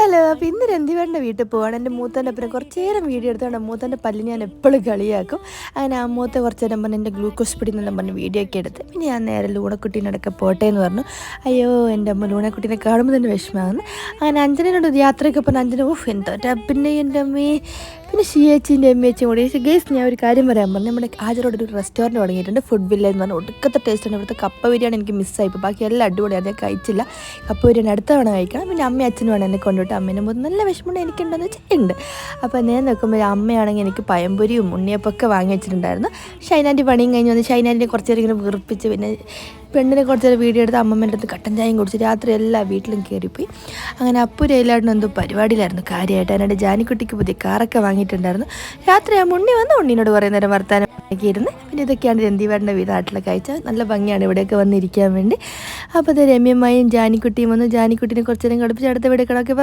Hello അപ്പം ഇന്ന് രന്തിവേണ്ട വീട്ടിൽ പോവാണ്. എന്റെ മൂത്തന്റെ അപ്പുറം കുറച്ച് നേരം വീഡിയോ എടുത്തുകൊണ്ട് മൂത്തന്റെ പല്ലിന് ഞാൻ എപ്പോഴും കളിയാക്കും. അങ്ങനെ ആ മൂത്ത കുറച്ച് നേരം പറഞ്ഞ് എന്റെ ഗ്ലൂക്കോസ് പിടിന്നെല്ലാം പറഞ്ഞ് വീഡിയോ ഒക്കെ എടുത്ത്. പിന്നെ ഞാൻ നേരെ ലൂണക്കുട്ടീനടക്കെ പോട്ടെ എന്ന് പറഞ്ഞു. അയ്യോ എന്റെ അമ്മ ലൂണക്കുട്ടീനെ കാണുമ്പോൾ തന്നെ വിഷമമാകുന്നു. അങ്ങനെ അഞ്ജനോട് യാത്രയൊക്കെ പറഞ്ഞ അഞ്ജന ഓഫ് എന്തോ പിന്നെ എന്റെ അമ്മയെ പിന്നെ ഷിയേച്ചിന്റെ അമ്മയച്ചും കൂടി. ഗേസ് ഞാൻ ഒരു കാര്യം പറയാൻ പറഞ്ഞു. നമ്മുടെ ആചാരോട് ഒരു റെസ്റ്റോറന്റ് തുടങ്ങിയിട്ടുണ്ട്. ഫുഡ് വില്ല എന്ന് പറഞ്ഞാൽ ഒടുക്കത്തെ ടേസ്റ്റാണ് ഇവിടുത്തെ കപ്പ ബിരിയാണി എനിക്ക് മിസ്സായി ഇപ്പോൾ ബാക്കി എല്ലാം അടിപൊളിയാണ് ഞാൻ കഴിച്ചില്ല. കപ്പ ബിരിയാണി അടുത്ത തവണ കഴിക്കണം. പിന്നെ അമ്മയും അച്ഛനും വേണം എന്നെ കൊണ്ടുപോയിട്ട് അമ്മേനെ മുതൽ നല്ല വിഷമമുണ്ട്. എനിക്കുണ്ടെന്ന് വെച്ചാൽ ഉണ്ട് അപ്പോൾ ഞാൻ നോക്കുമ്പോൾ അമ്മയാണെങ്കിൽ എനിക്ക് പയമ്പൊരിയും ഉണ്ണിയപ്പൊക്കെ വാങ്ങി വെച്ചിട്ടുണ്ടായിരുന്നു. ഷൈനാന്റെ പണിയും കഴിഞ്ഞ് വന്ന് ഷൈനാന്റെ കുറച്ച് നേരം ഇങ്ങനെ വീർപ്പിച്ച് പിന്നെ പെണ്ണിനെ കുറച്ച് വീഡിയോ എടുത്ത് അമ്മമ്മേന്റെ അടുത്ത് കട്ടൻ ചായയും കുടിച്ച് രാത്രി എല്ലാ വീട്ടിലും കയറിപ്പോയി അങ്ങനെ അപ്പുരയിലായിരുന്നു എന്തോ പരിപാടിയിലായിരുന്നു കാര്യമായിട്ട്. അതിനെ ജാനിക്കുട്ടിക്ക് പുതിയ കാറൊക്കെ വാങ്ങിയിട്ടുണ്ടായിരുന്നു. രാത്രി ആ മുണ്ണി വന്ന് ഉണ്ണിനോട് കുറേ നേരം വർത്താനം ഇരുന്ന് പിന്നെ ഇതൊക്കെയാണ് രന്തിവാടിന്റെ വീട് നാട്ടിലൊക്കെ അയച്ചാൽ നല്ല ഭംഗിയാണ് ഇവിടെയൊക്കെ വന്നിരിക്കാൻ വേണ്ടി. അപ്പോൾ അത് രമ്യമ്മയും ജാനിക്കുട്ടിയും വന്ന്. ജാനിക്കുട്ടീനെ കുറച്ച് നേരം കളിപ്പിച്ച് അടുത്ത വീട് കിടക്കെ